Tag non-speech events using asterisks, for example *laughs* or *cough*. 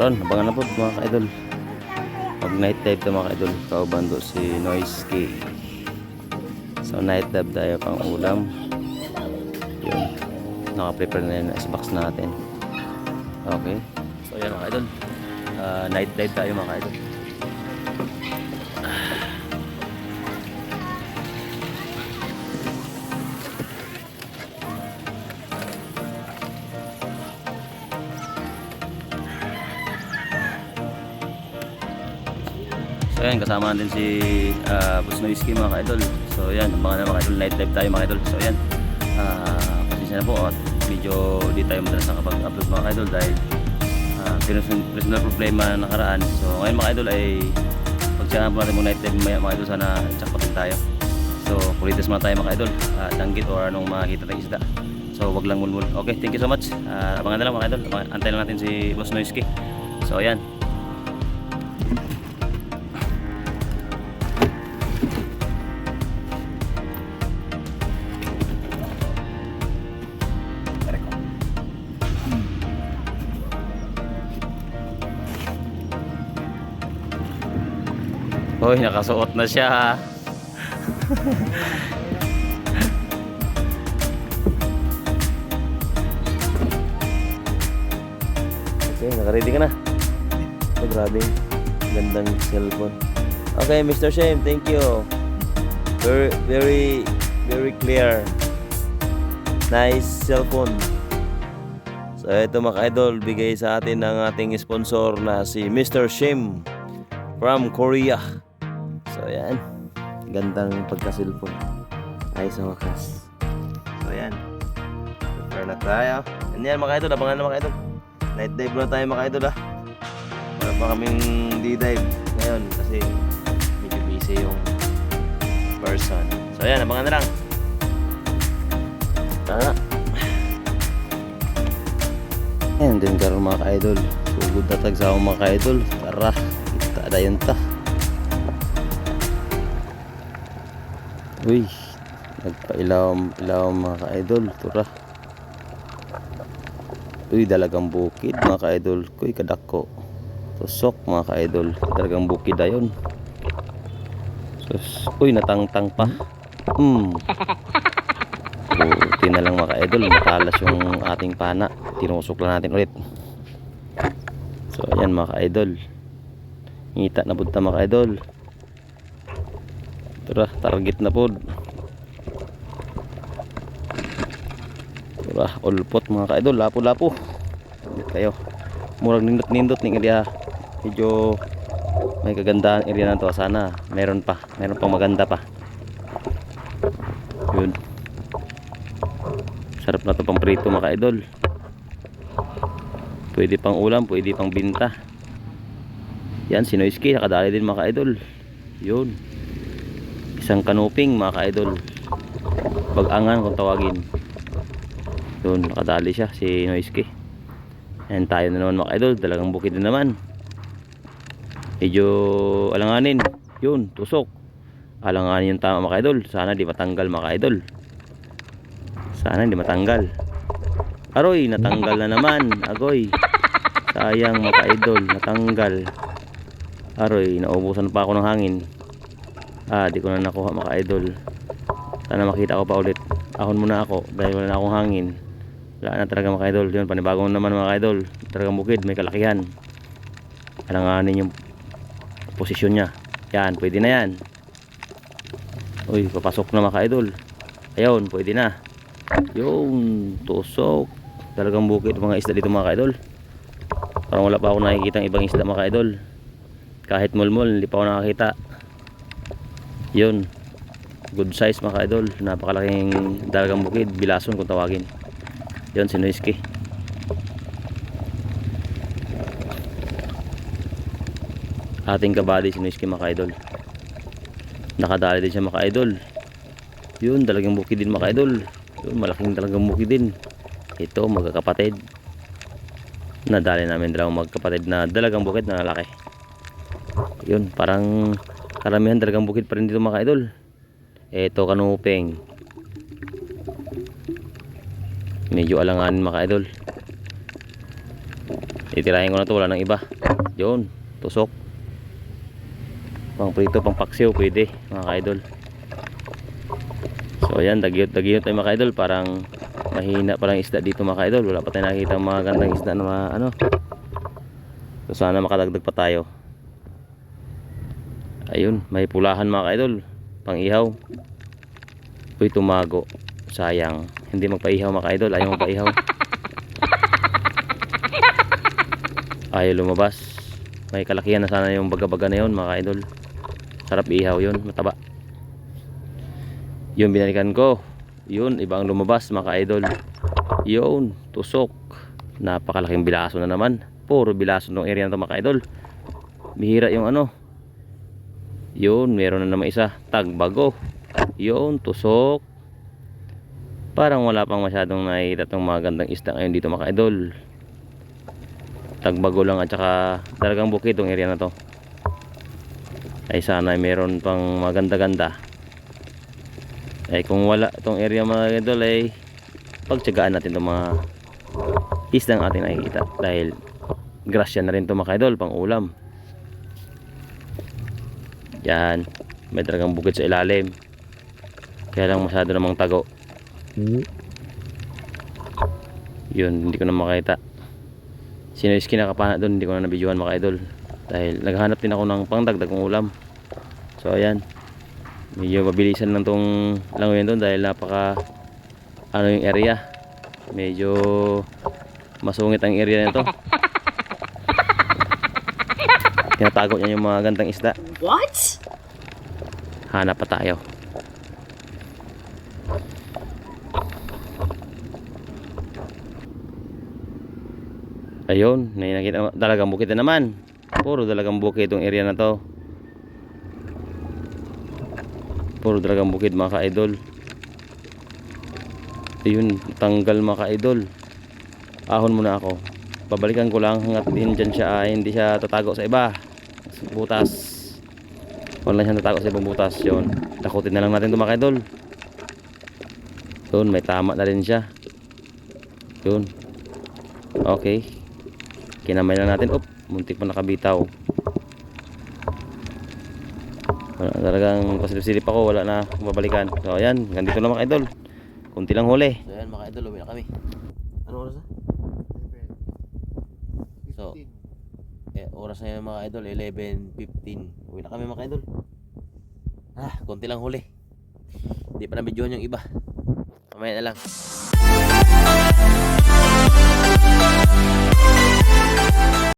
karon abangan na po mga ka-idol. Mag night dive to mga ka-idol kaubando si Noise K. So night dive tayo pang ulam. Yun. Naka-prepare na yun box natin. Okay. So yan mga ka-idol. Ah, night dive tayo mga ka-idol So yan, kasama natin si uh, Boss Noisky mga ka-idol. So yan, mga mga ka-idol, night live tayo mga ka-idol. So yan, uh, pasensya na po at medyo di tayo madalas nakapag-upload mga ka-idol dahil uh, personal, problema na nakaraan. So ngayon mga ka-idol ay pagsama po natin mong night live maya mga ka-idol sana jackpotin tayo. So kulitis muna tayo mga ka-idol, uh, danggit or anong makikita ng isda. So wag lang mulmul. Okay, thank you so much. Uh, abangan na lang mga ka-idol. Abangan- Antayin lang natin si Boss Noisky. So yan, Hoy, nakasuot na siya. okay, nakaready ka na. Oh, grabe. Gandang cellphone. Okay, Mr. Shane, thank you. Very, very, very clear. Nice cellphone. So, ito mga idol, bigay sa atin ng ating sponsor na si Mr. Shim from Korea. So, ayan. Gandang pagka-cellphone. Ay, sa wakas. So, ayan. Prepare na tayo. And yan, mga idol. Abangan na mga idol. Night dive na tayo, mga idol, ah. Wala pa kaming D-dive ngayon kasi medyo busy yung person. So, ayan. Abangan na lang. Tara. Ayan din karon mga ka-idol. Sugod na tag sa mga ka-idol. Tara, kita dayon ta. Uy, nagpailaw mga ka-idol. Tura. Uy, dalagang bukid mga ka-idol. Kuy, kadako. Tusok mga ka-idol. Dalagang bukid dayon. Sus, uy, natangtang pa. Hmm. Buti na lang mga ka-idol, matalas yung ating pana. Tinusok lang natin ulit. So ayan mga ka-idol. Ngita na punta mga ka-idol. Tara, target na pod. Tara, ulpot mga ka-idol. Lapo-lapo. Kayo. Murag nindot-nindot ning area. Medyo may kagandahan area na to. Sana meron pa. Meron pang maganda pa. Yun. Sarap na to pang prito mga idol. Pwede pang ulam, pwede pang binta. Yan, si Noisky, nakadali din mga idol. Yun. Isang kanuping mga idol. Bagangan kung tawagin. Yun, nakadali siya, si Noisky. Yan tayo na naman mga idol, dalagang bukid na naman. Medyo alanganin. Yun, tusok. Alanganin yung tama mga idol. Sana di matanggal mga idol. Sana hindi matanggal. Aroy, natanggal na naman. Agoy. Sayang mga idol, natanggal. Aroy, naubusan pa ako ng hangin. Ah, di ko na nakuha mga idol. Sana makita ko pa ulit. Ahon muna ako dahil wala na akong hangin. Wala na talaga mga idol. Yun, panibagong naman mga idol. Talagang bukid, may kalakihan. Alanganin yung posisyon niya. Yan, pwede na yan. Uy, papasok na mga idol. Ayun, pwede na. Yung tusok. Talagang bukid mga isda dito mga idol. Parang wala pa ako nakikita ibang isda mga idol. Kahit mulmul, hindi pa ako nakakita. Yun. Good size mga idol. Napakalaking dalagang bukid. Bilason kung tawagin. Yun, si Noisky. Ating kabady si Noisky mga idol. Nakadali din siya mga idol. Yun, dalagang bukid din mga idol. Yun, malaking dalagang bukid din. Ito, magkakapatid. Nadali namin dalawang magkapatid na dalagang bukid na lalaki. Yun, parang karamihan dalagang bukid pa rin dito mga idol. Ito, kanupeng. Medyo alanganin mga idol. Titirahin ko na to, wala nang iba. Yun, tusok. Pang prito, pang paksiw, pwede mga ka-idol. So ayan, dagyot, dagyot tayo mga ka-idol. Parang mahina pa lang isda dito mga ka-idol. Wala pa tayo nakikita mga gandang isda na mga ano. So sana makadagdag pa tayo. Ayun, may pulahan mga ka-idol. Pang ihaw. Uy, tumago. Sayang. Hindi magpaihaw mga ka-idol. Ayaw magpaihaw. *laughs* Ayaw lumabas. May kalakihan na sana yung baga-baga na yun mga ka-idol. Sarap ihaw yun. Mataba. Yun binalikan ko. Yun, ibang lumabas mga ka-idol. Yun, tusok. Napakalaking bilaso na naman. Puro bilaso ng area na to mga ka-idol. Bihira yung ano. Yun, meron na naman isa. Tagbago. Yun, tusok. Parang wala pang masyadong nakikita itong mga gandang isda ngayon dito mga ka-idol. Tagbago lang at saka talagang bukid itong area na to. Ay sana meron pang maganda-ganda. Ay kung wala itong area mga idol ay pagtsagaan natin itong mga isdang ating nakikita. Dahil grasya na rin ito mga idol pang ulam. Yan. May talagang bukid sa ilalim. Kaya lang masyado namang tago. Yun, hindi ko na makita. Sino is kinakapana doon, hindi ko na nabidyohan mga idol. Dahil naghahanap din ako ng pangdagdag kong ulam. So ayan. Medyo mabilisan lang tong langoyin doon dahil napaka ano yung area. Medyo masungit ang area nito. Tinatago niya yung mga gandang isda. What? Hanap pa tayo. Ayun, may nakita dalagang bukid na naman. Puro dalagang bukid itong area na to. Puro dalagang bukid mga ka-idol. Ayun, tanggal mga ka-idol. Ahon muna ako. Babalikan ko lang hanggat din dyan siya ay hindi siya tatago sa iba. Butas. Kung lang siya tatago sa ibang butas yun. Takutin na lang natin ito mga ka-idol. Yun, may tama na rin siya. Yun. Okay. Kinamay lang natin. Op, muntik pa nakabitaw. Wala, talagang pasilip-silip ako. Wala na babalikan. So, ayan. Ganito lang mga idol. Kunti lang huli. So, ayan mga idol. Uwi na kami. Ano oras na? oras na yun mga idol 11.15 uwi na kami mga idol. Ah konti lang huli. Hindi pa na videoan yung iba. Mamaya na lang.